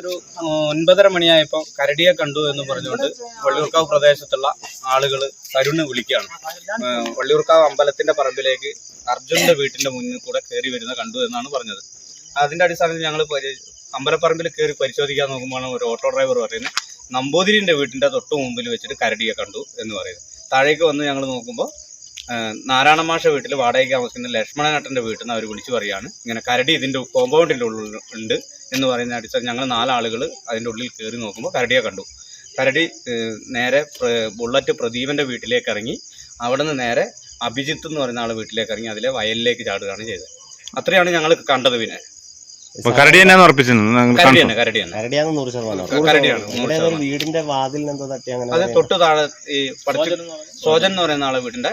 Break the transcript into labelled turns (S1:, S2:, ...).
S1: ഒരു ഒൻപതര മണിയായപ്പോൾ കരടിയെ കണ്ടു എന്ന് പറഞ്ഞുകൊണ്ട് വള്ളിയൂർക്കാവ് പ്രദേശത്തുള്ള ആളുകൾ തരുണ് വിളിക്കുകയാണ്. വള്ളിയൂർക്കാവ് അമ്പലത്തിന്റെ പറമ്പിലേക്ക് അർജുന്റെ വീട്ടിന്റെ മുന്നിൽ കൂടെ കയറി വരുന്ന കണ്ടു എന്നാണ് പറഞ്ഞത്. അതിന്റെ അടിസ്ഥാനത്തിൽ ഞങ്ങൾ അമ്പലപ്പറമ്പിൽ കയറി പരിശോധിക്കാൻ നോക്കുമ്പോഴാണ് ഒരു ഓട്ടോ ഡ്രൈവർ പറയുന്നത് നമ്പൂതിരിന്റെ വീട്ടിന്റെ തൊട്ട് മുമ്പിൽ വെച്ചിട്ട് കരടിയെ കണ്ടു എന്ന് പറയുന്നത്. താഴേക്ക് വന്ന് ഞങ്ങൾ നോക്കുമ്പോൾ നാരായണ മാഷ വീട്ടിൽ വാടകയ്ക്ക് താമസിക്കുന്ന ലക്ഷ്മണനട്ടന്റെ വീട്ടിൽ നിന്ന് അവർ വിളിച്ചു പറയാണ്. ഇങ്ങനെ കരടി ഇതിന്റെ കോമ്പൗണ്ടിന്റെ ഉള്ളിൽ ഉണ്ട് എന്ന് പറയുന്ന അടിസ്ഥാനം ഞങ്ങൾ നാലാളുകൾ അതിന്റെ ഉള്ളിൽ കയറി നോക്കുമ്പോൾ കരടിയെ കണ്ടു. കരടി നേരെ ബുള്ളറ്റ് പ്രദീപന്റെ വീട്ടിലേക്ക് ഇറങ്ങി. അവിടെ നിന്ന് നേരെ അഭിജിത്ത് എന്ന് പറയുന്ന ആളെ വീട്ടിലേക്ക് ഇറങ്ങി. അതിലെ വയലിലേക്ക് ചാടുകയാണ് ചെയ്തത്. അത്രയാണ് ഞങ്ങൾ കണ്ടത് പിന്നെ.
S2: വീടിന്റെ വാതിലിന് എന്തോ തട്ടി അങ്ങനെ
S1: അത് തൊട്ട് താഴെ ഈ പഠിച്ചു സോജൻ എന്ന് പറയുന്ന ആളെ വീടിന്റെ